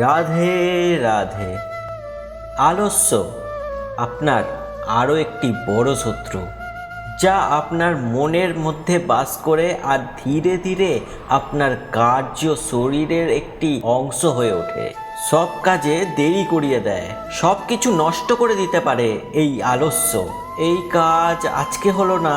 রাধে রাধে। আলস্য, আপনার আরও একটি বড় শত্রু, যা আপনার মনের মধ্যে বাস করে আর ধীরে ধীরে আপনার কার্য শরীরের একটি অংশ হয়ে ওঠে। সব কাজে দেরি করিয়ে দেয়, সব কিছু নষ্ট করে দিতে পারে এই আলস্য। এই কাজ আজকে হলো না,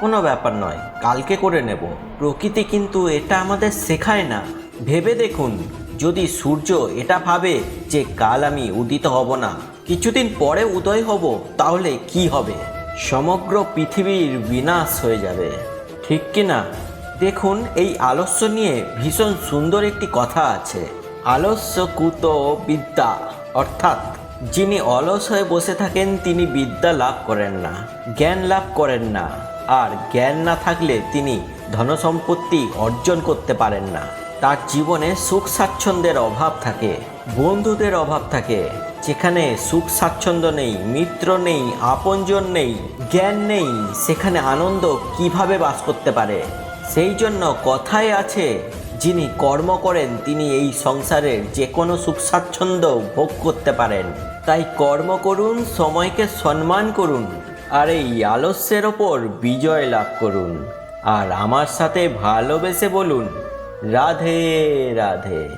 কোনো ব্যাপার নয়, কালকে করে নেব। প্রকৃতি কিন্তু এটা আমাদের শেখায় না। ভেবে দেখুন। যদি সূর্য এটা ভাবে যে কাল আমি উদিত হব না, কিছুদিন পরে উদয় হব, তাহলে কি হবে? সমগ্র পৃথিবীর বিনাশ হয়ে যাবে। ঠিক কি না? দেখুন, এই আলস্য নিয়ে ভীষণ সুন্দর একটি কথা আছে। আলস্য কুত বিদ্যা, অর্থাৎ যিনি অলস হয়ে বসে থাকেন, তিনি বিদ্যা লাভ করেন না, জ্ঞান লাভ করেন না, আর জ্ঞান না থাকলে তিনি ধনসম্পত্তি অর্জন করতে পারেন না। তার জীবনে সুখ স্বাচ্ছন্দ্যের অভাব থাকে, বন্ধুদের অভাব থাকে, যেখানে সুখ স্বাচ্ছন্দ্য নেই, মিত্র নেই, আপনজন নেই, জ্ঞান নেই, সেখানে আনন্দ কীভাবে বাস করতে পারে? সেই জন্য কথায় আছে, যিনি কর্ম করেন, তিনি এই সংসারের যে কোনো সুখ স্বাচ্ছন্দ্য ভোগ করতে পারেন। তাই কর্ম করুন, সময়কে সম্মান করুন, আর এই আলস্যের ওপর বিজয় লাভ করুন। আর আমার সাথে ভালোবেসে বলুন রাধে রাধে।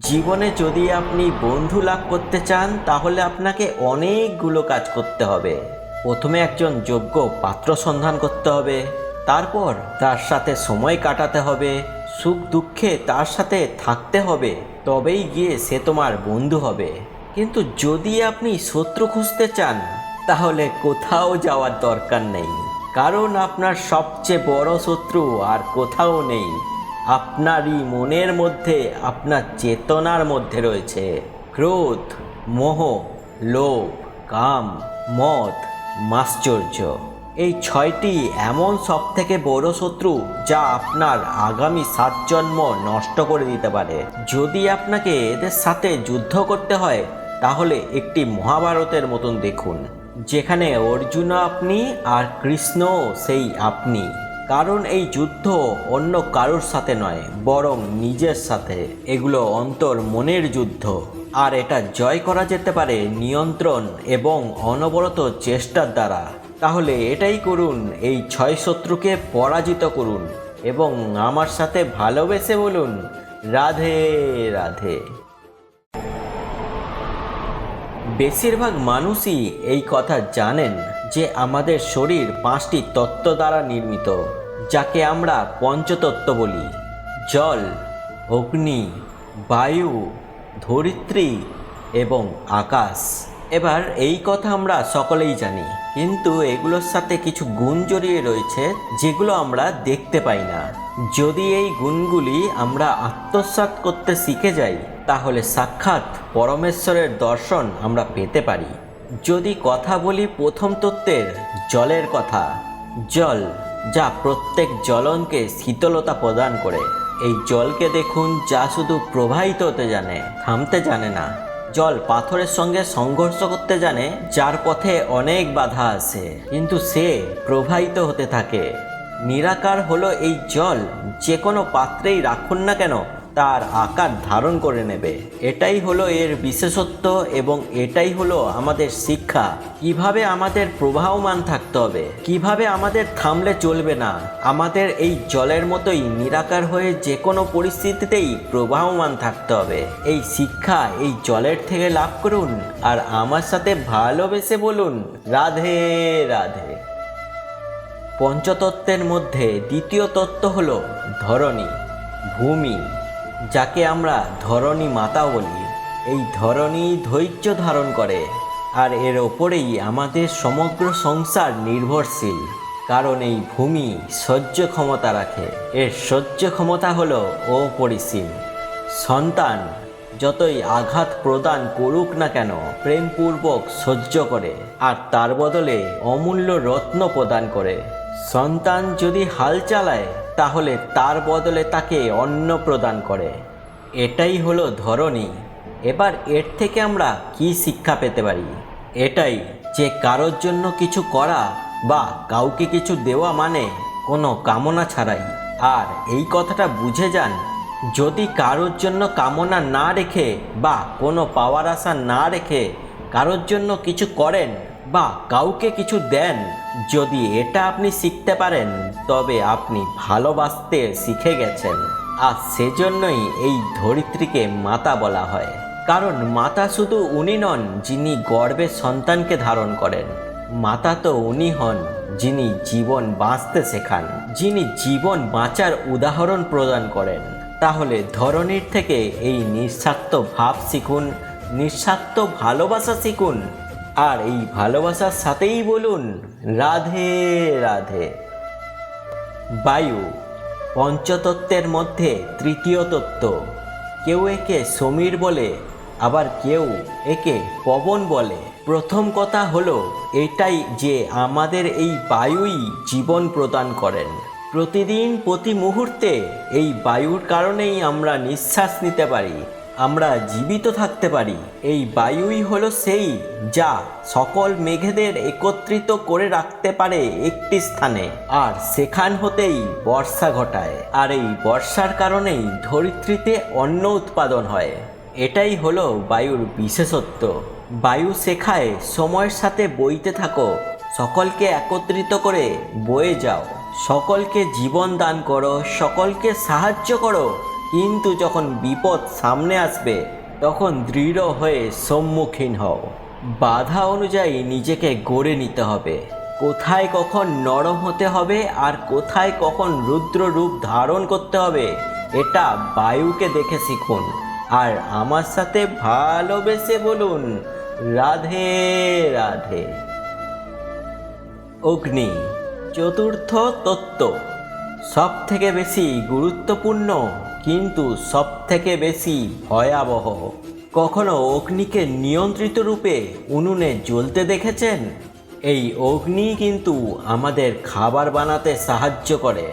জীবনে যদি আপনি বন্ধু লাভ করতে চান, তাহলে আপনাকে অনেকগুলো কাজ করতে হবে। প্রথমে একজন যোগ্য পাত্র সন্ধান করতে হবে, তারপর তার সাথে সময় কাটাতে হবে, সুখ দুঃখে তার সাথে থাকতে হবে, তবেই গিয়ে সে তোমার বন্ধু হবে। কিন্তু যদি আপনি শত্রু খুঁজতে চান, তাহলে কোথাও যাওয়ার দরকার নেই। কারণ আপনার সবচেয়ে বড় শত্রু আর কোথাও নেই। আপনারই মনের মধ্যে, আপনার চেতনার মধ্যে রয়েছে। ক্রোধ, মোহ, লোভ, কাম, মদ, মাশ্চর্য। এই ছয়টি এমন সব থেকে বড় শত্রু যা আপনার আগামী সাত জন্ম নষ্ট করে দিতে পারে। যদি আপনাকে এদের সাথে যুদ্ধ করতে হয়, তাহলে একটি মহাভারতের মতন দেখুন। যেখানে অর্জুন আপনি আর কৃষ্ণ সেই আপনি। কারণ এই যুদ্ধ অন্য কারোর সাথে নয়, বরং নিজের সাথে। এগুলো অন্তর মনের যুদ্ধ। আর এটা জয় করা যেতে পারে নিয়ন্ত্রণ এবং অনবরত চেষ্টার দ্বারা। তাহলে এটাই করুন, এই ছয় শত্রুকে পরাজিত করুন এবং আমার সাথে ভালোবেসে বলুন, রাধে রাধে। বেশিরভাগ মানুষই এই কথা জানেন যে আমাদের শরীর পাঁচটি তত্ত্ব দ্বারা নির্মিত, যাকে আমরা পঞ্চতত্ত্ব বলি। জল, অগ্নি, বায়ু, ধরিত্রী এবং আকাশ। এবার এই কথা আমরা সকলেই জানি, কিন্তু এগুলোর সাথে কিছু গুণ জড়িয়ে রয়েছে যেগুলো আমরা দেখতে পাই না। যদি এই গুণগুলি আমরা আত্মসাৎ করতে শিখে যাই তাহলে সাক্ষাৎ পরমেশ্বরের দর্শন আমরা পেতে পারি। যদি কথা বলি প্রথম তত্ত্বের জলের কথা, জল যা প্রত্যেক জ্বলনকে শীতলতা প্রদান করে। এই জলকে দেখুন যা শুধু প্রবাহিত হতে জানে, থামতে জানে না। জল পাথরের সঙ্গে সংঘর্ষ করতে জানে, যার পথে অনেক বাধা আসে কিন্তু সে প্রবাহিত হতে থাকে। নিরাকার হলো এই জল, যে কোনো পাত্রেই রাখুন না কেন তার আকার ধারণ করে নেবে। এটাই হলো এর বিশেষত্ব এবং এটাই হলো আমাদের শিক্ষা। কীভাবে আমাদের প্রবাহমান থাকতে হবে? কীভাবে আমাদের থামলে চলবে না? আমাদের এই জলের মতোই নিরাকার হয়ে যে কোনো পরিস্থিতিতেই প্রবাহমান থাকতে হবে। এই শিক্ষা এই জলের থেকে লাভ করুন আর আমার সাথে ভালোবেসে বলুন, রাধে রাধে। পঞ্চতত্ত্বের মধ্যে দ্বিতীয় তত্ত্ব হল ধরণী, ভূমি। যাকে আমরা ধরণী মাতা বলি, এই ধরণী ধৈর্য ধারণ করে। আর এর ওপরেই আমাদের সমগ্র সংসার নির্ভরশীল, কারণ এই ভূমি সহ্য ক্ষমতা রাখে। এর সহ্য ক্ষমতা হল অপরিসীম। সন্তান যতই আঘাত প্রদান করুক না কেন, প্রেমপূর্বক সহ্য করে, আর তার বদলে অমূল্য রত্ন প্রদান করে। সন্তান যদি হাল চালায়, তাহলে তার বদলে তাকে অন্ন প্রদান করে। এটাই হলো ধরনী এবার এর থেকে আমরা কি শিক্ষা পেতে পারি? এটাই যে কারোর জন্য কিছু করা বা কাউকে কিছু দেওয়া মানে কোনো কামনা ছাড়াই। আর এই কথাটা বুঝে যান, যদি কারোর জন্য কামনা না রেখে বা কোনো পাওয়ার আশা না রেখে কারোর জন্য কিছু করেন বা কাউকে কিছু দেন, যদি এটা আপনি শিখতে পারেন, তবে আপনি ভালোবাসতে শিখে গেছেন। আর সেজন্যই এই ধরিত্রীকে মাতা বলা হয়। কারণ মাতা শুধু উনি নন, যিনি গর্ভে সন্তানকে ধারণ করেন। মাতা তো উনি হন, যিনি জীবন বাঁচতে শেখান, যিনি জীবন বাঁচার উদাহরণ প্রদান করেন। তাহলে ধরনীর থেকে এই নিঃস্বার্থ ভাব শিখুন, নিঃস্বার্থ ভালোবাসা শিখুন আর এই ভালোবাসার সাথেই বলুন, রাধে রাধে। বায়ু, পঞ্চতত্ত্বের মধ্যে তৃতীয় তত্ত্ব। কেউ একে সমীর বলে, আবার কেউ একে পবন বলে। প্রথম কথা হলো, এটাই যে আমাদের এই বায়ুই জীবন প্রদান করেন। প্রতিদিন, প্রতি মুহূর্তে এই বায়ুর কারণেই আমরা নিঃশ্বাস নিতে পারি। আমরা জীবিত থাকতে পারি। এই বায়ুই হলো সেই যা সকল মেঘেদের একত্রিত করে রাখতে পারে একটি স্থানে, আর সেখান হতেই বর্ষা ঘটায়। আর এই বর্ষার কারণেই ধরিত্রীতে অন্ন উৎপাদন হয়। এটাই হলো বায়ুর বিশেষত্ব। বায়ু শেখায়, সময়ের সাথে বইতে থাকো, সকলকে একত্রিত করে বয়ে যাও, সকলকে জীবন দান করো, সকলকে সাহায্য করো কিন্তু যখন বিপদ সামনে আসবে, তখন দৃঢ় হয়ে সম্মুখীন হও। বাধা অনুযায়ী নিজেকে গড়ে নিতে হবে। কোথায় কখন নরম হতে হবে আর কোথায় কখন রুদ্র রূপ ধারণ করতে হবে, এটা বায়ুকে দেখে শিখুন। আর আমার সাথে ভালোবেসে বলুন, রাধে রাধে। অগ্নি, চতুর্থ তত্ত্ব। সব থেকে বেশি গুরুত্বপূর্ণ কিন্তু সব থেকে বেশি ভয়াবহ, কখনো অগ্নিকে নিয়ন্ত্রিত রূপে উনুনে জ্বলতে দেখেছেন? এই অগ্নি কিন্তু আমাদের খাবার বানাতে সাহায্য করে,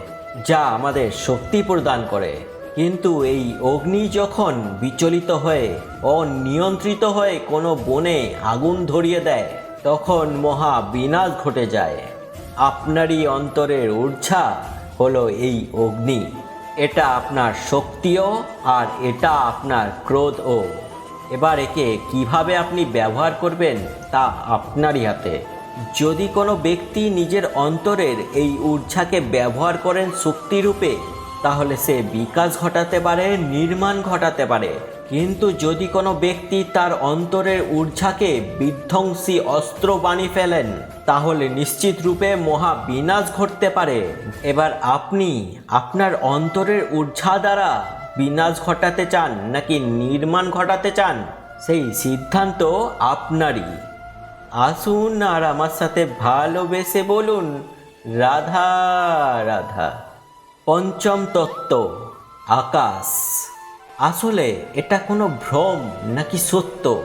যা আমাদের শক্তি প্রদান করে। কিন্তু এই অগ্নি যখন বিচলিত হয়ে, অনিয়ন্ত্রিত হয়ে কোনো বনে আগুন ধরিয়ে দেয়, তখন মহা বিনাশ ঘটে যায়। আপনারই অন্তরের ঊর্জা হলো এই অগ্নি। এটা আপনার শক্তিও আর এটা আপনার ক্রোধও। এবার একে কীভাবে আপনি ব্যবহার করবেন তা আপনারই হাতে। যদি কোনো ব্যক্তি নিজের অন্তরের এই ঊর্জাকে ব্যবহার করেন শক্তিরূপে, তাহলে সে বিকাশ ঘটাতে পারে, নির্মাণ ঘটাতে পারে। কিন্তু যদি কোনো ব্যক্তি তার অন্তরের ঊর্জাকে বিধ্বংসী অস্ত্র বানিয়ে ফেলেন, তাহলে নিশ্চিত রূপে মহা বিনাশ ঘটতে পারে। এবার আপনি আপনার অন্তরের ঊর্জা দ্বারা বিনাশ ঘটাতে চান নাকি নির্মাণ ঘটাতে চান, সেই সিদ্ধান্ত আপনারই। আসুন আর আমার সাথে ভালোবেসে বলুন, রাধা রাধা। পঞ্চম তত্ত্ব, আকাশ। আসলে এটা কোনো ভ্রম নাকি সত্য?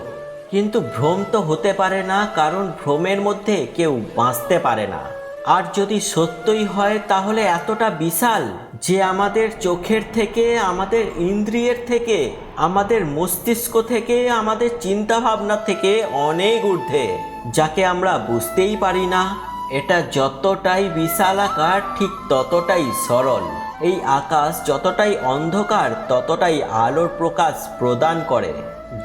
কিন্তু ভ্রম তো হতে পারে না, কারণ ভ্রমের মধ্যে কেউ বাঁচতে পারে না। আর যদি সত্যই হয়, তাহলে এতটা বিশাল যে আমাদের চোখের থেকে, আমাদের ইন্দ্রিয়ের থেকে, আমাদের মস্তিষ্ক থেকে, আমাদের চিন্তা ভাবনা থেকে অনেক ঊর্ধ্বে, যাকে আমরা বুঝতেই পারি না। এটা যতটাই বিশাল আকার, ঠিক ততটাই সরল। এই আকাশ যতটাই অন্ধকার, ততটাই আলোর প্রকাশ প্রদান করে।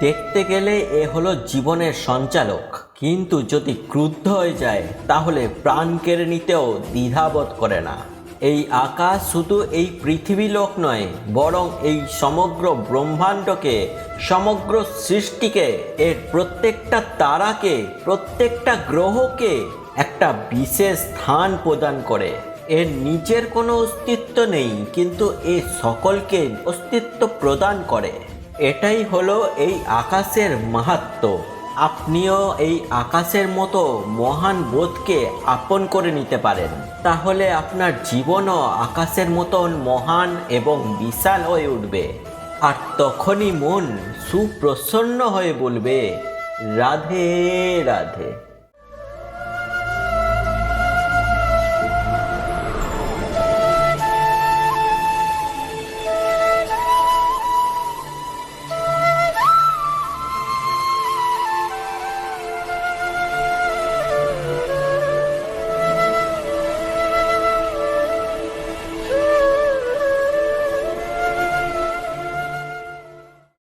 দেখতে গেলে এ হলো জীবনের সঞ্চালক। কিন্তু যদি ক্রুদ্ধ হয়ে যায়, তাহলে প্রাণ কেড়ে নিতেও দ্বিধাবোধ করে না। এই আকাশ শুধু এই পৃথিবী লোক নয়, বরং এই সমগ্র ব্রহ্মাণ্ডকে, সমগ্র সৃষ্টিকে, এর প্রত্যেকটা তারাকে, প্রত্যেকটা গ্রহকে একটা বিশেষ স্থান প্রদান করে। এর নিজের কোনো অস্তিত্ব নেই, কিন্তু এ সকলকে অস্তিত্ব প্রদান করে। এটাই হলো এই আকাশের মাহাত্ম্য আপনিও এই আকাশের মতো মহান বোধকে আপন করে নিতে পারেন। তাহলে আপনার জীবনও আকাশের মতন মহান এবং বিশাল হয়ে উঠবে। আর তখনই মন সুপ্রসন্ন হয়ে বলবে, রাধে রাধে।